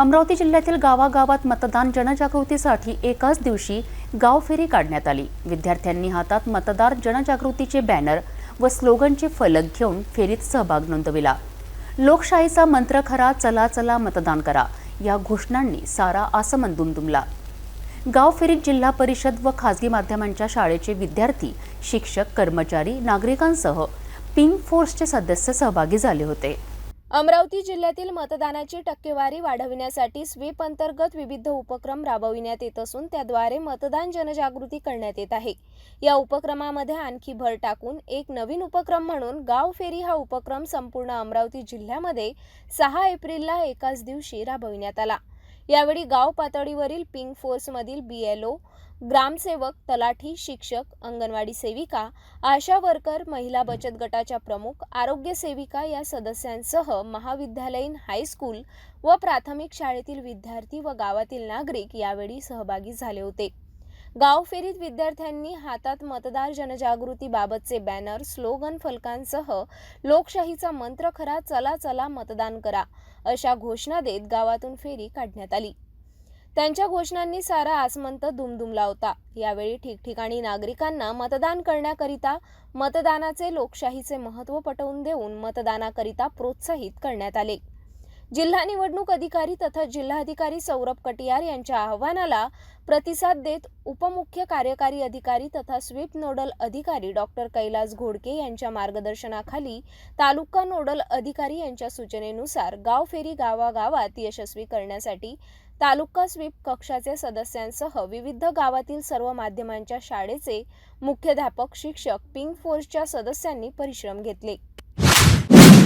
अमरावती जिल्ह्यातील गावागावात मतदान जनजागृतीसाठी एकाच दिवशी गाव फेरी काढण्यात आली. विद्यार्थ्यांनी हातात मतदार जनजागृतीचे बॅनर व स्लोगनचे फलक घेऊन फेरीत सहभाग नोंदविला. लोकशाहीचा मंत्र खरा चला चला मतदान करा या घोषणांनी सारा आसमन दुमदुमला. गाव फेरीत जिल्हा परिषद व खासगी माध्यमांच्या शाळेचे विद्यार्थी शिक्षक कर्मचारी नागरिकांसह पिंक फोर्सचे सदस्य सहभागी झाले होते. अमरावती जिल्ह्यातील मतदानाची टक्केवारी वाढविण्यासाठी स्वीप अंतर्गत विविध उपक्रम राबविण्यात येत असून त्याद्वारे मतदान जनजागृती करण्यात येत आहे. या उपक्रमामध्ये आणखी भर टाकून एक नवीन उपक्रम म्हणून गाव फेरी हा उपक्रम संपूर्ण अमरावती जिल्ह्यामध्ये सहा एप्रिलला एकाच दिवशी राबविण्यात आला. यावेळी गाव पातळीवरील पिंक फोर्समधील बी एल ओ ग्रामसेवक तलाठी शिक्षक अंगणवाडी सेविका आशा वर्कर महिला बचत गटाच्या प्रमुख आरोग्य सेविका या सदस्यांसह महाविद्यालयीन हायस्कूल व प्राथमिक शाळेतील विद्यार्थी व गावातील नागरिक यावेळी सहभागी झाले होते. गाव फेरीत विद्यार्थ्यांनी हातात मतदार जनजागृतीबाबतचे बॅनर स्लोगन फलकांसह लोकशाहीचा मंत्र खरा चला चला मतदान करा अशा घोषणा देत गावातून फेरी काढण्यात आली. त्यांच्या घोषणांनी सारा आसमंत दुमदुमला होता. यावेळी ठिकठिकाणी नागरिकांना मतदान करण्याकरिता मतदानाचे लोकशाहीचे महत्त्व पटवून देऊन मतदानाकरिता प्रोत्साहित करण्यात आले. जिल्हा निवडणूक अधिकारी तथा जिल्हाधिकारी सौरभ कटियार यांच्या आव्हानाला प्रतिसाद देत उपमुख्य कार्यकारी अधिकारी तथा स्वीप नोडल अधिकारी डॉक्टर कैलास घोडके यांच्या मार्गदर्शनाखाली तालुका नोडल अधिकारी यांच्या सूचनेनुसार गाव फेरी गावागावात यशस्वी करण्यासाठी तालुका स्वीप कक्षाचे सदस्यांसह विविध गावातील सर्व माध्यमांच्या शाळेचे मुख्याध्यापक शिक्षक पिंक फोर्सच्या सदस्यांनी परिश्रम घेतले.